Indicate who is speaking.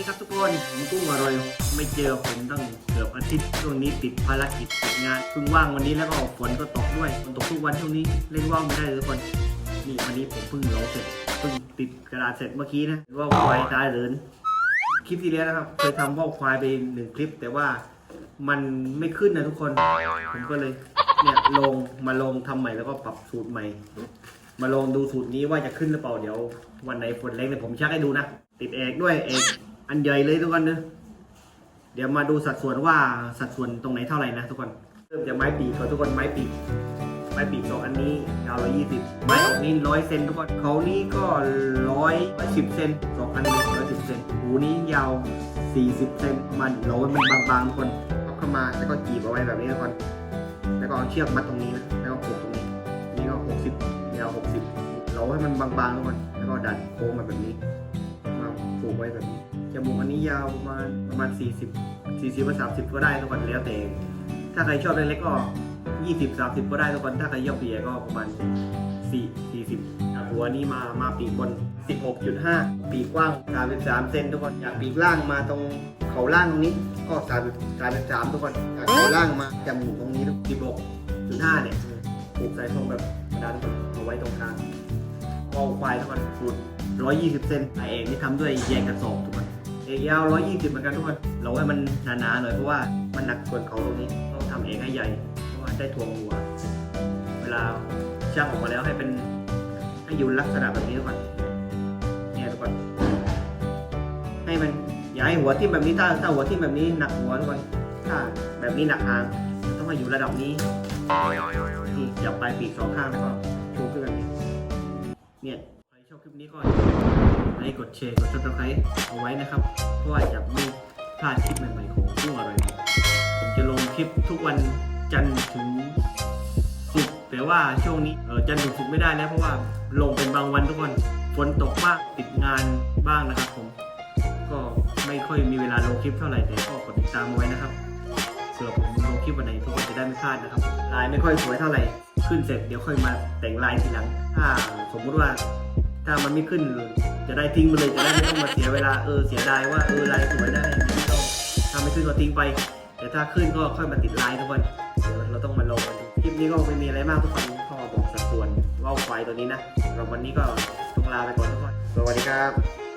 Speaker 1: ดีครับทุกคนผมกุ้งอร่อย ไม่เจอผมตั้งเกือบอาทิตย์ช่วงนี้ติดภารกิจติดงานเพิ่งว่างวันนี้แล้วก็ฝนก็ตกด้วยฝนตกทุกวันช่วงนี้เล่นว่าวไม่ได้เลยทุกคนนี่วันนี้ผมเพิ่งเลาเสร็จเพิ่งติดกระดาษเสร็จเมื่อกี้นะว่าควายตายเหรินคลิปที่แล้วนะครับเคยทำว่าวควายไปหนึ่งคลิป แต่ว่ามันไม่ขึ้นนะทุกคน ผมก็เลยเนี่ยลงมาลงทำใหม่แล้วก็ปรับสูตรใหม่ มาลองดูสูตรนี้ว่าจะขึ้นหรือเปล่าเดี๋ยว วันไหนฝนแรงเนี่ยผมชักให้ดูนะติดเอกด้วยเอก อันใหญ่เลยทุกคนเนอะเดี๋ยวมาดูสัดส่วนว่าสัดส่วนตรงไหนเท่าไหร่นะทุกคนเริ่มจากไม้ปีกก่อนทุกคนไม้ปีกไม้ปีกสองอันนี้ยาวร้อยยี่สิบไม้ออกนี่ร้อยเซนทุกคนเขานี่ก็ร้อยสิบเซนสองอันนี้ร้อยสิบเซนหูนี้ยาวสี่สิบเซนประมาณเราให้มันบางๆทุกคนเอาเข้ามาแล้วก็จีบเอาไว้แบบนี้ทุกคนแล้วก็เอาเชือกมัดตรงนี้นะแล้วก็ผูกตรงนี้นี่ก็หกสิบยาวหกสิบเราให้มันบางๆทุกคนแล้วก็ดันโค้งมาแบบนี้มาผูกไว้แบบนี้ จมูกอันนี้ยาวประมาณประมาณสี่สิบสี่สิบหรือสามสิบก็ได้ทุกคนแล้วแต่ ถ้าใครชอบเล็กๆก็ยี่สิบสามสิบก็ได้ทุกคน ถ้าใครชอบใหญ่ก็ประมาณสี่สี่สิบหัวนี้มามาปีกบนสิบหกจุดห้าปีกกว้างสามสิบสามเซนทุกคน จากปีกล่างมาตรงเขาล่างตรงนี้ก็สามสามสิบสามทุกคน จากเขาล่างมาจมูกตรงนี้สิบหกจุดห้าเนี่ยผูกสายทองแบบประดันเอาไว้ตรงกลางว่าควายทุกคนสูตร120เซนไอเอกนี่ทำด้วยแยกกระสอบทุกคน ยาว120เหมือนกันทุกคนเราให้มันหนาๆหน่อยเพราะว่ามันหนักส่วนเขาตรงนี้ต้องทำเอกให้ใหญ่ เพราะว่าได้ถ่วงหัว เวลาช่างออกมาแล้วให้เป็นให้อยู่ลักษณะแบบนี้ทุกคนเนี่ยทุกคนให้มันอย่าให้หัวทิ่มแบบนี้ถ้าถ้าหัวทิ่มแบบนี้หนักหัวทุกคนถ้าแบบนี้หนักหางต้องมาอยู่ระดับนี้นี่จับปลายปีกสองข้างแล้วก็ชูขึ้นแบบนี้เนี่ย ชอบคลิปนี้ก็ไลค์กดแชร์กด subscribe เอาไว้นะครับเพราะว่าจะไม่พลาดคลิปใหม่ๆของกุ้งอร่อยผมจะลงคลิปทุกวันจันทร์ถึงศุกร์แต่ว่าช่วงนี้เออจันทร์ถึงศุกร์ไม่ได้แล้วเพราะว่าลงเป็นบางวันทุกคนฝนตกมากติดงานบ้างนะครับ ผมก็ไม่ค่อยมีเวลาลงคลิปเท่าไหร่แต่ก็กดติดตามเอาไว้นะครับเผื่อผมลงคลิปวันไหนทุกคนจะได้ไม่พลาดนะครับลายไม่ค่อยสวยเท่าไหร่ขึ้นเสร็จเดี๋ยวค่อยมาแต่งลายทีหลังถ้าสมมุติว่า ถ้ามันไม่ขึ้นจะได้ทิ้งมันเลยจะได้ไม่ต้องมาเสียเวลาเออเสียดายว่าเออลายสวยได้ไม่ต้องถ้าไม่ขึ้นก็ทิ้งไป แต่ถ้าขึ้นก็ค่อยมาติดลายทุกคนเดี๋ยวเราต้องมาลงกันคลิปนี้ก็ไม่มีอะไรมากทุกคนก็บอกสัดส่วนว่าวไฟตัวนี้นะสำหรับวันนี้ก็ต้องลาไปก่อนทุกคนสวัสดีครับ